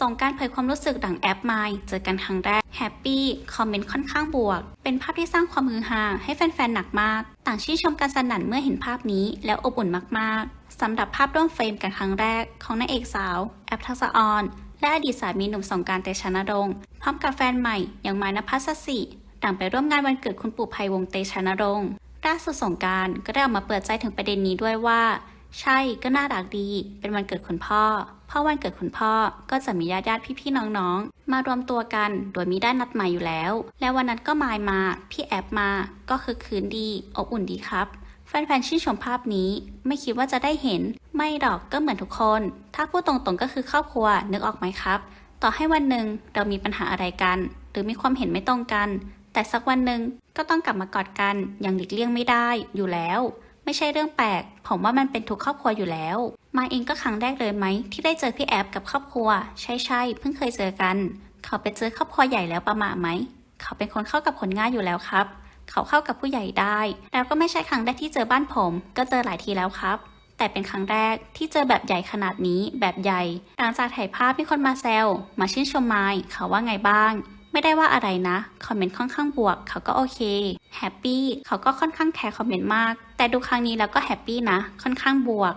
ส่งการเผยความรู้สึกดังแอปไมล์เจอกันครั้งแรกแฮปปี้คอมเมนต์ค่อนข้างบวก เป็นภาพที่สร้างความฮือฮาให้แฟนๆ หนักมาก ต่างชื่นชมกันสนั่นเมื่อเห็นภาพนี้แล้วอบอุ่นมากๆ สำหรับภาพร่วมเฟรมกันครั้งแรกของนางเอกสาว แอปทักษะออนและอดีตสามีหนุ่มสงการเตชะนรงค์พร้อมกับแฟนใหม่อย่างมายนภัสสิต่างไปร่วมงานวันเกิดคุณปู่ภัยวงเตชะนรงค์ล่าสุดสงการก็ได้ออกมาเปิดใจถึงประเด็นนี้ด้วยว่า ใช่ก็น่ารักดี เป็นวันเกิดคุณพ่อ เพราะวันเกิดคุณพ่อก็จะมีญาติญาติพี่ๆน้องๆ มารวมตัวกันโดยมีได้นัดหมายอยู่แล้ว และวันนั้นก็มายมา พี่แอปมา ก็คือคืนดีอบอุ่นดีครับ แฟนๆชื่นชมภาพนี้ ไม่คิดว่าจะได้เห็น ไม่ดอกก็เหมือนทุกคน ถ้าพูดตรงๆก็คือครอบครัวนึกออกไหมครับ ต่อให้วันหนึ่งเรามีปัญหาอะไรกัน หรือมีความเห็นไม่ตรงกัน แต่สักวันหนึ่งก็ต้องกลับมากอดกันอย่างหลีกเลี่ยงไม่ได้อยู่แล้ว ไม่ใช่เรื่องแปลก ผมว่ามันเป็นทุกครอบครัวอยู่แล้ว มาเองก็ครั้งแรกเลยไหม ที่ได้เจอพี่แอฟกับครอบครัว ใช่ใช่เพิ่งเคยเจอกัน เขาไปเจอครอบครัวใหญ่แล้วประมาทไหม เขาเป็นคนเข้ากับคนง่ายอยู่แล้วครับ เขาเข้ากับผู้ใหญ่ได้ แล้วก็ไม่ใช่ครั้งแรกที่เจอบ้านผม ก็เจอหลายทีแล้วครับ แต่เป็นครั้งแรกที่เจอแบบใหญ่ขนาดนี้ แบบใหญ่หลังจากถ่ายภาพมีคนมาแซวมาชื่นชมไมค์เขาว่าไงบ้าง ไม่ได้ว่าอะไรนะ คอมเมนต์ค่อนข้างบวก เขาก็โอเค แฮปปี้ เขาก็ค่อนข้างแคร์คอมเมนต์มาก แต่ดูครั้งนี้แล้วก็แฮปปี้นะ ค่อนข้างบวก